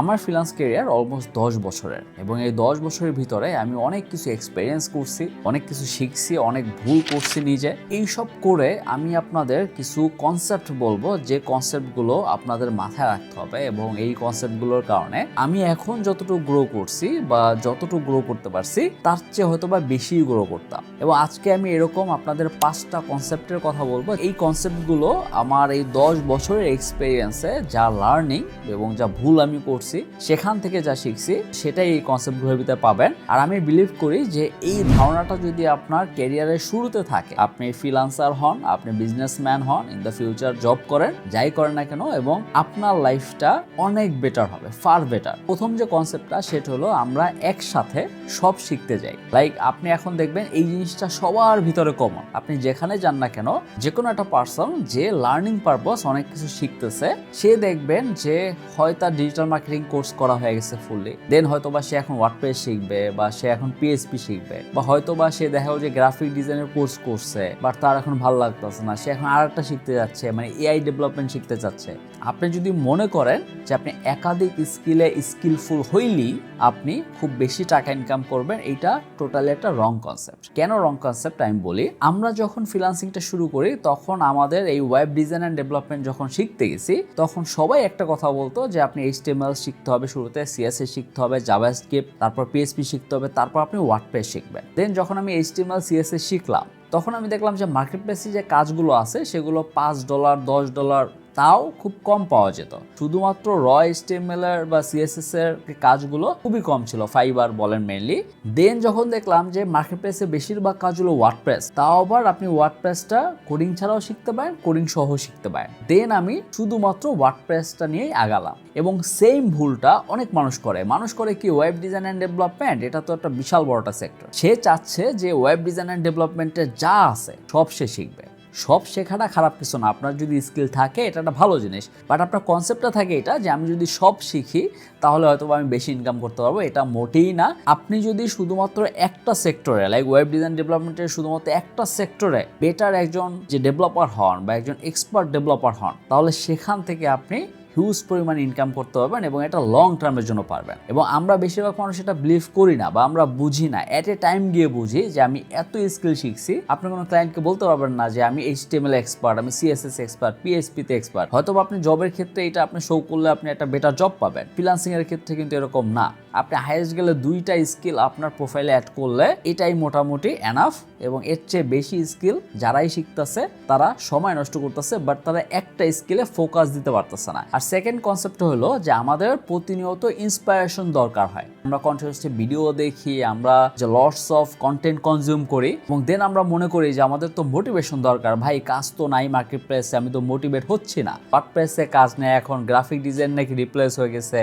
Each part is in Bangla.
আমার ফ্রিলান্স কেরিয়ার অলমোস্ট দশ বছরের। এবং এই দশ বছরের ভিতরে আমি অনেক কিছু এক্সপিরিয়েন্স করছি, অনেক কিছু শিখছি, অনেক ভুল করছি নিজে। এইসব করে আমি আপনাদের কিছু কনসেপ্ট বলব, যে কনসেপ্টগুলো আপনাদের মাথায় রাখতে হবে এবং এই কনসেপ্টগুলোর কারণে আমি এখন যতটুকু গ্রো করছি বা যতটুকু গ্রো করতে পারছি, তার চেয়ে হয়তো বা বেশি গ্রো করতাম। এবং আজকে আমি এরকম আপনাদের পাঁচটা কনসেপ্টের কথা বলব। এই কনসেপ্টগুলো আমার এই দশ বছরের এক্সপিরিয়েন্সে যা লার্নিং এবং যা ভুল আমি করছি সেখান থেকে যা শিখছি, সেটাই এই কনসেপ্টগুলোর ভিতরে পাবেন। আর আমি বিলিভ করি যে এই ধারণাটা যদি আপনার ক্যারিয়ারের শুরুতে থাকে, আপনি ফ্রিলান্সার হন, আপনি বিজনেসম্যান হন ইন দ্য ফিউচার জব করেন, যাই করেন না কেন, এবং আপনার লাইফটা অনেক বেটার হবে ফার বেটার প্রথম যে কনসেপ্টটা সেটা হলো আমরা একসাথে সব শিখতে যাই। লাইক আপনি এখন দেখবেন এই জিনিসটা সবার ভিতরে কমন আপনি যেখানে যান না কেন যে কোনো একটা পার্সন যে লার্নিং পারপাস অনেক কিছু শিখতেছে, সে দেখবেন যে হয় তার ডিজিটাল মার্কেটিং কোর্স করা হয়ে গেছে ফুললি দেন হয়তো বা সে এখন ওয়ার্ডপ্রেস শিখবে বা সে এখন পিএসপি শিখবে। বা হয়তো বা সে দেখা যে গ্রাফিক ডিজাইনের কোর্স করছে বাট তার এখন ভালো লাগতেছে না। সে এখন আর একটা শিখতে যাচ্ছে মানে এআই ডেভেলপমেন্ট শিখতে চাচ্ছে। আপনি যদি মনে করেন যে আপনি একাধিক স্কিলে স্কিলফুল হইলেই আপনি খুব বেশি টাকা ইনকাম করবেন এটা টোটালি একটা রং কনসেপ্ট কেন রং কনসেপ্ট আমি বলি? আমরা যখন ফ্রিলান্সিংটা শুরু করি, তখন আমাদের এই ওয়েব ডিজাইন অ্যান্ড ডেভেলপমেন্ট যখন শিখতে গেছি, তখন সবাই একটা কথা বলতো যে আপনি এইচটিএমএল শিখতে হবে, শুরুতে সিএসএ শিখতে হবে জাভাস্ক্রিপ্ট তারপর পিএসপি শিখতে হবে, তারপর আপনি ওয়ার্ডপ্রেস শিখবেন। দেন যখন আমি এইচটিএমএল সিএসএস শিখলাম, তখন আমি দেখলাম যে মার্কেট প্লেসে যে কাজগুলো আছে, সেগুলো পাঁচ ডলার দশ ডলার তাও খুব কম পাওয়া যেত। শুধুমাত্র র এসটিএমএল এর বা সিএসএস এর কাজগুলো খুবই কম ছিল ফাইবার বলেন মেনলি দেন যখন দেখলাম যে মার্কেট প্লেসে বেশিরভাগ কাজগুলো ওয়ার্ডপ্রেস তাও আবার আপনি ওয়ার্ডপ্রেসটা কোডিং ছাড়াও শিখতে পারেন কোডিং সহ শিখতে পারেন। দেন আমি শুধুমাত্র ওয়ার্ডপ্রেসটা নিয়েই আগালাম এবং সেম ভুলটা অনেক মানুষ করে। মানুষ করে কি ওয়েব ডিজাইন অ্যান্ড ডেভেলপমেন্ট এটা তো একটা বিশাল বড় একটা সেক্টর সে চাচ্ছে যে ওয়েব ডিজাইন অ্যান্ড ডেভেলপমেন্টে যা আছে সব সে শিখবে। সব শেখাটা খারাপ কিছু না। আপনার যদি স্কিল থাকে, এটা একটা ভালো জিনিস। বাট আপনার কনসেপ্টটা থাকে এটা যে, আমি যদি সব শিখি, তাহলে হয়তো আমি বেশি ইনকাম করতে পারব। এটা মোটেই না। আপনি যদি শুধুমাত্র একটা সেক্টরে লাইক ওয়েব ডিজাইন ডেভেলপমেন্টের শুধুমাত্র একটা সেক্টরে বেটার একজন যে ডেভেলপার হন বা একজন এক্সপার্ট ডেভেলপার হন, তাহলে সেখান থেকে আপনি হিউজ পরিমাণ ইনকাম করতে পারবেন এবং এটা লং টার্মের জন্য পারবেন। এবং আমরা বেশিরভাগ মানুষ এটা বিলিভ করি না বা আমরা বুঝি না। এট এ টাইম গিয়ে বুঝি যে আমি এত স্কিল শিখছি, আপনি কোনো ক্লায়েন্টকে বলতে পারবেন না যে আমি এইচ টিএমএল এক্সপার্ট আমি সিএসএস এক্সপার্ট পিএসপিতে এক্সপার্ট হয়তো আপনি জবের ক্ষেত্রে এটা আপনি শো করলে আপনি একটা বেটার জব পাবেন। ফ্রিলান্সিং এর ক্ষেত্রে কিন্তু এরকম না। আপনি হাইয়েস্ট গেলে দুইটা স্কিল আপনার প্রোফাইলে অ্যাড করলে এটাই মোটামুটি এনাফ এবং এর চেয়ে বেশি স্কিল যারাই শিখতেছে, তারা সময় নষ্ট করতেছে বাট তারা একটা স্কিলে ফোকাস দিতে পারতেছে না। আর সেকেন্ড কনসেপ্ট হলো যে আমাদের প্রতিনিয়ত ইন্সপায়ারেশন দরকার হয়। আমরা কন্টিনিউসলি ভিডিও দেখি, আমরা যে লটস অফ কন্টেন্ট কনজিউম করি, এবং দেন আমরা মনে করি যে আমাদের তো মোটিভেশন দরকার, ভাই, কাজ তো নাই মার্কেট প্লেসে আমি তো মোটিভেট হচ্ছি না। ওয়ার্ড প্লেসে কাজ নেই, এখন গ্রাফিক ডিজাইন নাকি রিপ্লেস হয়ে গেছে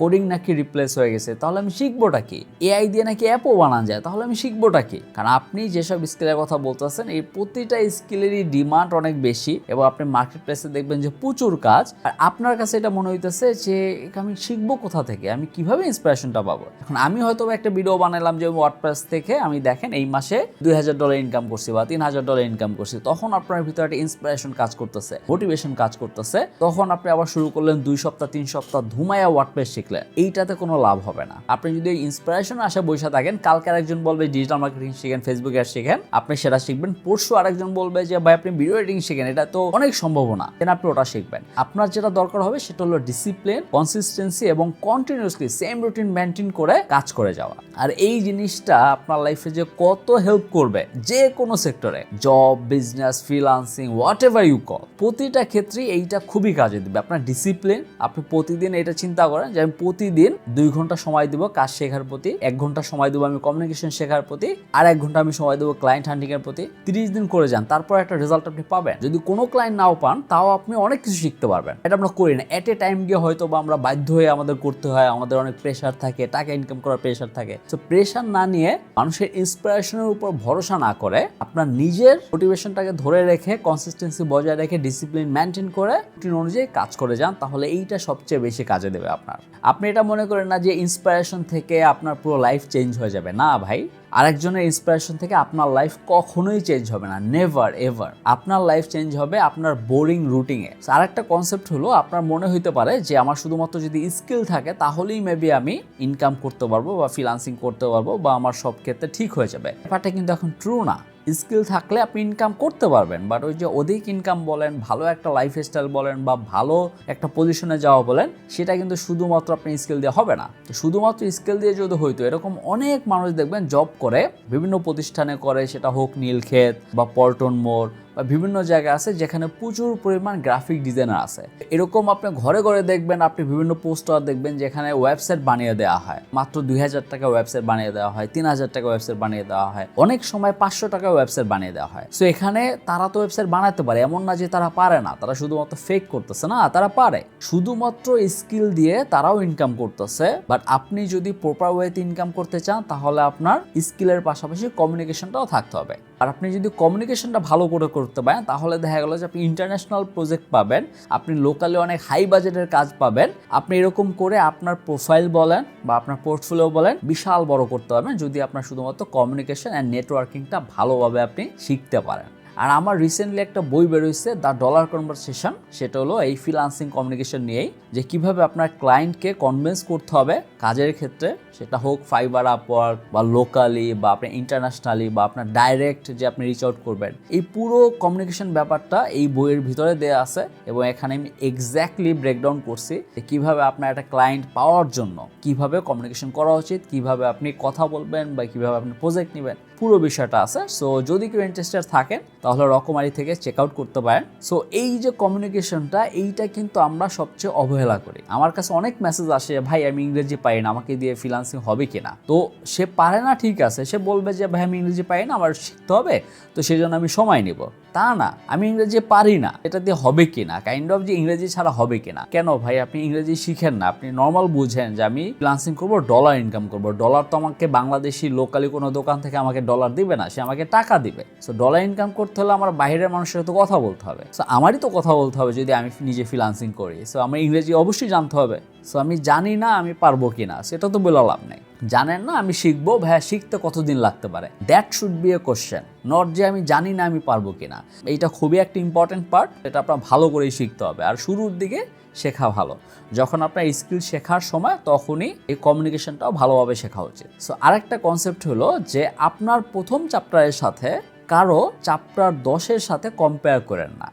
কোডিং নাকি রিপ্লেস হয়ে গেছে, তাহলে আমি শিখবোটা কি? এআই দিয়ে নাকি অ্যাপও বানানো যায়, তাহলে আমি শিখবোটা কি? কারণ আপনি যেসব স্কিলের কথা বলতেছেন, এই প্রতিটা স্কিলেরই ডিমান্ড অনেক বেশি এবং আপনি মার্কেট প্লেসে দেখবেন যে প্রচুর কাজ। আর আপনার কাছে এটা মনে হইতেছে যে আমি শিখব কোথা থেকে? আমি কীভাবে ইন্সপিরেশনটা পাবো? এখন আমি হয়তো একটা ভিডিও বানালাম যে ওয়ার্ডপ্রেস থেকে, আমি দেখেন এই মাসে দুই হাজার ডলার ইনকাম করছি বা তিন হাজার ডলার ইনকাম করছি। তখন আপনার ভিতরে একটা ইন্সপিরেশন কাজ করতেছে মোটিভেশন কাজ করতেছে। তখন আপনি আবার শুরু করলেন দুই সপ্তাহ, তিন সপ্তাহ ধুমায়া ওয়ার্ডপ্রেস শিখলেন। এইটাতে কোনো লাভ হবে না। আপনি যদি ইন্সপিরেশন আসে বসে থাকেন, কালকে আরেকজন বলবে ডিজিটাল মার্কেটিং শিখেন ফেসবুক অ্যাড শিখেন, আপনি সেটা শিখবেন। পরশু আরেকজন বলবে যে, ভাই, আপনি ভিডিও এডিটিং শিখেন, এটা তো অনেক সম্ভাবনা। দেন আপনি ওটা শিখবেন। আপনার যেটা দরকার হবে, সেটা হলো ডিসিপ্লিন কনসিস্টেন্সি এবং কন্টিনিউসলি সেম রুটিন মেনটেন করে কাজ করে যাওয়া। আর এই জিনিসটা আপনার লাইফে যে কত হেল্প করবে, যে কোনো সেক্টরে job business freelancing whatever you call প্রতিটা ক্ষেত্রেই এইটা খুবই কাজে দিবে। আপনার ডিসিপ্লিন আপনি প্রতিদিন এটা চিন্তা করেন যে, আমি প্রতিদিন দুই ঘণ্টা সময় দিব কাজ শেখার প্রতি, এক ঘণ্টা সময় দেবো আমি কমিউনিকেশন শেখার প্রতি, আর এক ঘণ্টা আমি সময় দেবো ক্লায়েন্ট হান্ডিং এর প্রতি তিরিশ দিন করে যান, তারপর একটা রেজাল্ট আপনি পাবেন। যদি কোনো ক্লায়েন্ট নাও পান, তাও আপনি অনেক কিছু শিখতে পারবেন। এটা আমরা করি না। এট এ টাইম গিয়ে হয়তো বা আমরা বাধ্য হয়ে আমাদের করতে হয়, আমাদের অনেক প্রেশার থাকে, টাকা ইনকাম করার প্রেশার থাকে। তো প্রেশার না নিয়ে মানুষের ইন্সপিরেশনের উপর ভরসা না করে আপনার নিজের মোটিভেশনটাকে ধরে রেখে কনসিস্টেন্সি বজায় রেখে ডিসিপ্লিন মেনটেন করে রুটিন অনুযায়ী কাজ করে যান, তাহলে এইটা সবচেয়ে বেশি কাজে দেবে আপনার। আপনি এটা মনে করেন না যে ইন্সপিরেশন থেকে আপনার পুরো লাইফ চেঞ্জ হয়ে যাবে। না ভাই আরেকজনের ইন্সপিরেশন থেকে আপনার লাইফ কখনোই চেঞ্জ হবে না নেভার এভার আপনার লাইফ চেঞ্জ হবে আপনার বোরিং রুটিনে আর একটা কনসেপ্ট হলো, আপনার মনে হইতে পারে যে, আমার শুধুমাত্র যদি স্কিল থাকে, তাহলেই মেবি আমি ইনকাম করতে পারব বা ফ্রিলান্সিং করতে পারব বা আমার সব ক্ষেত্রে ঠিক হয়ে যাবে। ব্যাপারটা কিন্তু এখন ট্রু না। স্কিল থাকলে আপনি ইনকাম করতে পারবেন বাট ওই যে অধিক ইনকাম বলেন, ভালো একটা লাইফ বলেন বা ভালো একটা পজিশনে যাওয়া বলেন, সেটা কিন্তু শুধুমাত্র আপনি স্কিল দিয়ে হবে না। শুধুমাত্র স্কিল দিয়ে যদি হইতো, এরকম অনেক মানুষ দেখবেন জব করে, বিভিন্ন প্রতিষ্ঠানে করে, সেটা হোক নীলক্ষেত বা পল্টন মোড় বা বিভিন্ন জায়গা আছে যেখানে প্রচুর পরিমাণ গ্রাফিক ডিজাইনার আছে। এরকম আপনি ঘরে ঘরে দেখবেন, আপনি বিভিন্ন পোস্টার দেখবেন যেখানে ওয়েবসাইট বানিয়ে দেওয়া হয়। মাত্র দুই হাজার টাকা ওয়েবসাইট বানিয়ে দেওয়া হয়, তিন হাজার টাকা ওয়েবসাইট বানিয়ে দেওয়া হয়। অনেক সময় পাঁচশো টাকা ওয়েবসাইট বানিয়ে দেওয়া হয়। সো এখানে তারা তো ওয়েবসাইট বানাতে পারে, এমন না যে তারা পারে না। তারা শুধুমাত্র ফেক করতেছে না, তারা পারে। শুধুমাত্র স্কিল দিয়ে তারাও ইনকাম করতেছে। বাট আপনি যদি প্রপার ওয়েতে ইনকাম করতে চান, তাহলে আপনার স্কিলের পাশাপাশি কমিউনিকেশনটাও থাকতে হবে। আর আপনি যদি কমিউনিকেশনটা ভালো করে করতে পারেন, তাহলে দেখা গেল যে আপনি ইন্টারন্যাশনাল প্রজেক্ট পাবেন, আপনি লোকালি অনেক হাই বাজেটের কাজ পাবেন, আপনি এরকম করে আপনার প্রোফাইল বলেন বা আপনার পোর্টফোলিও বলেন, বিশাল বড় করতে পারবেন, যদি আপনার শুধুমাত্র কমিউনিকেশন অ্যান্ড নেটওয়ার্কিংটা ভালোভাবে আপনি শিখতে পারেন। আর আমার রিসেন্টলি একটা বই বেরোইছে দ্য ডলার কনভারসেশন সেটা হলো এই ফ্রিলান্সিং কমিউনিকেশন নিয়েই, যে কীভাবে আপনার ক্লায়েন্টকে কনভিন্স করতে হবে কাজের ক্ষেত্রে, সেটা হোক ফাইবার আপওয়ার্ক বা লোকালি বা আপনি ইন্টারন্যাশনালি বা আপনার ডাইরেক্ট যে আপনি রিচ আউট করবেন। এই পুরো কমিউনিকেশন ব্যাপারটা এই বইয়ের ভিতরে দেওয়া আছে এবং এখানে আমি এক্স্যাক্টলি ব্রেকডাউন করছি যে কীভাবে আপনার একটা ক্লায়েন্ট পাওয়ার জন্য কীভাবে কমিউনিকেশন করা উচিত, কীভাবে আপনি কথা বলবেন বা কীভাবে আপনি প্রজেক্ট নেবেন। পুরো বিষয়টা আছে। সো যদি কেউ ইন্টারেস্টেড থাকেন, তাহলে রকমারি থেকে চেক আউট করতে পারেন। সো এই যে কমিউনিকেশনটা এইটা কিন্তু আমরা সবচেয়ে অবহেলা করি। আমার কাছে অনেক মেসেজ আসে, ভাই, আমি ইংরেজি পাই না, আমাকে দিয়ে ফ্রিলান্সিং হবে কিনা তো সে পারে না, ঠিক আছে। সে বলবে যে, ভাই, আমি ইংরেজি পাই না, আমার শিখতে হবে, তো সেই জন্য আমি সময় নিব। তা না, আমি ইংরেজি পারি না। এটা দিয়ে হবে কিনা কাইন্ড অফ যে ইংরেজি ছাড়া হবে কিনা কেন ভাই, আপনি ইংরেজি শিখেন না। আপনি নর্মাল বুঝেন যে আমি ফ্রিলান্সিং করব ডলার ইনকাম করব। ডলার তো আমাকে বাংলাদেশি লোকালি কোনো দোকান থেকে আমাকে ডলার দিবে না, সে আমাকে টাকা দিবে। সো ডলার ইনকাম করতে হলে আমার বাইরের মানুষের সাথে কথা বলতে হবে। সো আমারই তো কথা বলতে হবে যদি আমি নিজে ফ্রিলান্সিং করি। সো আমার ইংরেজি অবশ্যই জানতে হবে। সো আমি জানি না আমি পারব কি না সেটা তো বলে লাভ নেই। জানেন না আমি শিখব, ভাইয়া শিখতে কতদিন লাগতে পারে? That should be a question not যে আমি জানি না আমি পারব কিনা। এইটা খুবই একটা ইম্পর্টেন্ট পার্ট এটা আপনার ভালো করেই শিখতে হবে। আর শুরুর দিকে শেখা ভালো। যখন আপনার স্কিল শেখার সময়, তখনই এই কমিউনিকেশনটাও ভালোভাবে শেখা উচিত। সো আরেকটা কনসেপ্ট হলো যে আপনার প্রথম চ্যাপ্টারের সাথে কারও চ্যাপ্টার দশের সাথে কম্পেয়ার করেন না।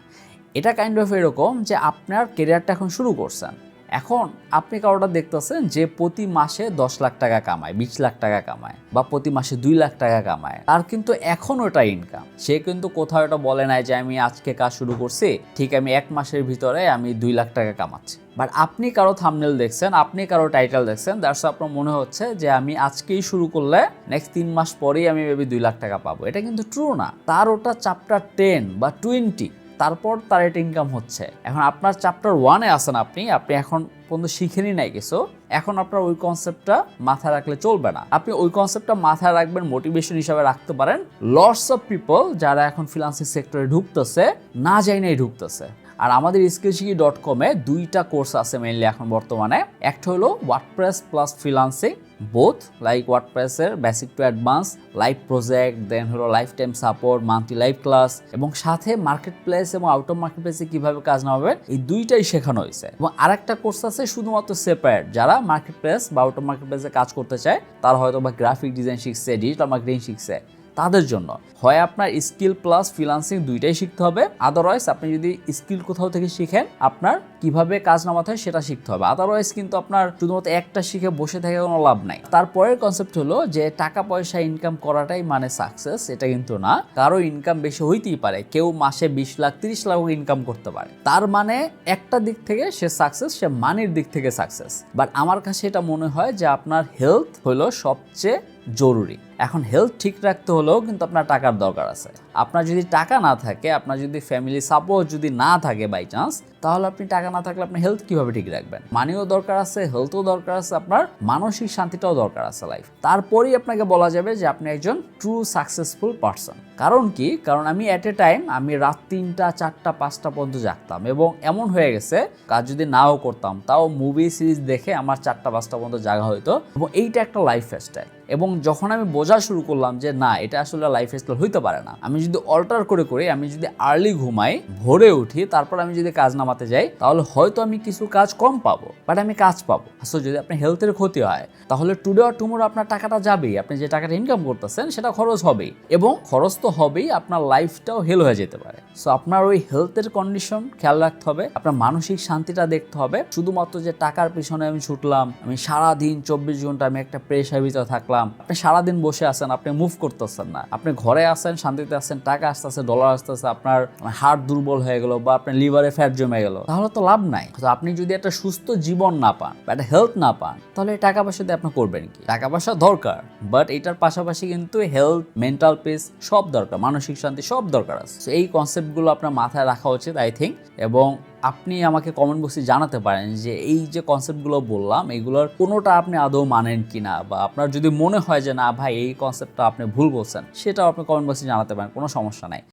এটা কাইন্ড অফ এরকম যে আপনার কেরিয়ারটা এখন শুরু করছেন। এখন আপনি কারোটা দেখতেছেন যে প্রতি মাসে দশ লাখ টাকা কামায়, বিশ লাখ টাকা কামায় বা প্রতি মাসে দুই লাখ টাকা কামায়, তার কিন্তু এখন ওটা ইনকাম সে কিন্তু কোথাও এটা বলে নাই যে আমি আজকে কাজ শুরু করছি, ঠিক আমি এক মাসের ভিতরে আমি দুই লাখ টাকা কামাচ্ছি। বাট আপনি কারও থামনেল দেখছেন, আপনি কারও টাইটেল দেখছেন দ্যাটস আপনার মনে হচ্ছে যে আমি আজকেই শুরু করলে নেক্সট তিন মাস পরেই আমি মেবি দুই লাখ টাকা পাবো। এটা কিন্তু ট্রু না। তার ওটা চ্যাপ্টার টেন বা টোয়েন্টি তারপর তার এটা ইনকাম হচ্ছে। এখন আপনার চ্যাপ্টার ওয়ানে আছেন আপনি আপনি এখন পর্যন্ত শিখেনি নাই কিছু। এখন আপনার ওই কনসেপ্টটা মাথায় রাখলে চলবে না। আপনি ওই কনসেপ্টটা মাথায় রাখবেন মোটিভেশন হিসাবে রাখতে পারেন। লটস অফ পিপল যারা এখন ফিনান্সিং সেক্টরে ঢুকতেছে, না যাই নাই ঢুকতেছে। আর আমাদের স্কিলশিকি ডট কমে দুইটা কোর্স আছে মেইনলি এখন বর্তমানে। একটা হলো WordPress plus freelancing both like ওয়ার্ডপ্রেসের basic to advance live project then হলো lifetime support monthly live class এবং সাথে মার্কেট প্লেস এবং আউট অফ মার্কেট প্লেসে কীভাবে কাজ নেওয়া এই দুইটাই শেখানো হয়েছে। এবং আরেকটা কোর্স আছে শুধুমাত্র সেপারেট যারা মার্কেট প্লেস বা আউট অফ মার্কেট প্লেসে কাজ করতে চায়, তারা হয়তো বা গ্রাফিক ডিজাইন শিখছে ডিজিটাল মার্কেটিং শিখছে। তাদের জন্য। হয় আপনার স্কিল প্লাস ফ্রিলান্সিং দুইটাই শিখতে হবে আদারওয়াইজ আপনি যদি স্কিল কোথাও থেকে শিখেন, আপনার কীভাবে কাজ নামাতে হয় সেটা শিখতে হবে। আদারওয়াইজ কিন্তু আপনার শুধুমাত্র একটা শিখে বসে থেকে কোনো লাভ নাই। তারপরের কনসেপ্ট হলো যে টাকা পয়সা ইনকাম করাটাই মানে সাকসেস এটা কিন্তু না। কারও ইনকাম বেশি হইতেই পারে, কেউ মাসে বিশ লাখ, তিরিশ লাখ ইনকাম করতে পারে। তার মানে একটা দিক থেকে সে সাকসেস সে মানির দিক থেকে সাকসেস বাট আমার কাছে এটা মনে হয় যে আপনার হেলথ হলো সবচেয়ে জরুরি। এখন হেলথ ঠিক রাখতে হলেও কিন্তু আপনার টাকার দরকার আছে। আপনার যদি টাকা না থাকে, আপনার যদি ফ্যামিলি সাপোর্ট যদি না থাকে বাই চান্স তাহলে আপনি টাকা না থাকলে আপনি হেলথ কীভাবে ঠিক রাখবেন? মানিও দরকার আছে হেলথও দরকার আছে, আপনার মানসিক শান্তিটাও দরকার আছে লাইফ তারপরেই আপনাকে বলা যাবে যে আপনি একজন ট্রু সাকসেসফুল পারসন কারণ কি? কারণ আমি অ্যাট এ টাইম আমি রাত তিনটা, চারটা, পাঁচটা পর্যন্ত জাগতাম এবং এমন হয়ে গেছে, কাজ যদি নাও করতাম, তাও মুভি সিরিজ দেখে আমার চারটা, পাঁচটা পর্যন্ত জাগা হইতো এবং এইটা একটা লাইফ স্টাইল এবং যখন আমি বোঝা শুরু করলাম যে না, এটা আসলে লাইফ স্টাইল হইতে পারে না, আমি যদি অল্টার করে করে, আমি যদি আর্লি ঘুমাই, ভোরে উঠি, তারপর আমি যদি কাজ নামাতে যাই, তাহলে হয়তো আমি কিছু কাজ কম পাবো বাট আমি কাজ পাবো। সো যদি আপনার হেলথের ক্ষতি হয়, তাহলে টুডে আর টুমোরো আপনার টাকাটা যাবেই, আপনি যে টাকাটা ইনকাম করতেছেন, সেটা খরচ হবেই, এবং খরচ তো হবেই, আপনার লাইফটাও হেল হয়ে যেতে পারে। সো আপনার ওই হেলথের কন্ডিশন খেয়াল রাখতে হবে, আপনার মানসিক শান্তিটা দেখতে হবে, শুধুমাত্র যে টাকার পিছনে আমি ছুটলাম, আমি সারা দিন চব্বিশ ঘণ্টা আমি একটা ভিতরে থাকলাম আপনি সারাদিন বসে আছেন, আপনি মুভ করতেছেন না। আপনি ঘরে আছেন, শান্তিতে আছেন, টাকা আসতেছে ডলার আসতেছে, আপনার হার্ট দুর্বল হয়ে গেল বা আপনার লিভারে ফ্যাট জমে গেল, তাহলে তো লাভ নাই। আপনি যদি একটা সুস্থ জীবন না পান বা একটা হেলথ না পান, তাহলে টাকা পয়সা দিয়ে আপনি করবেন কি? টাকা পয়সা দরকার বাট এটার পাশাপাশি কিন্তু হেলথ মেন্টাল পিস সব দরকার, মানসিক শান্তি সব দরকার আছে। এই কনসেপ্টগুলো আপনার মাথায় রাখা উচিত আই থিঙ্ক এবং আপনি আমাকে কমেন্ট বক্সে জানাতে পারেন যে এই যে কনসেপ্টগুলো বললাম, এগুলোর কোনোটা আপনি আদৌ মানেন কি না বা আপনার যদি মনে হয় যে না ভাই, এই কনসেপ্টটা আপনি ভুল বলছেন, সেটাও আপনি কমেন্ট বক্সে জানাতে পারেন, কোনো সমস্যা নাই।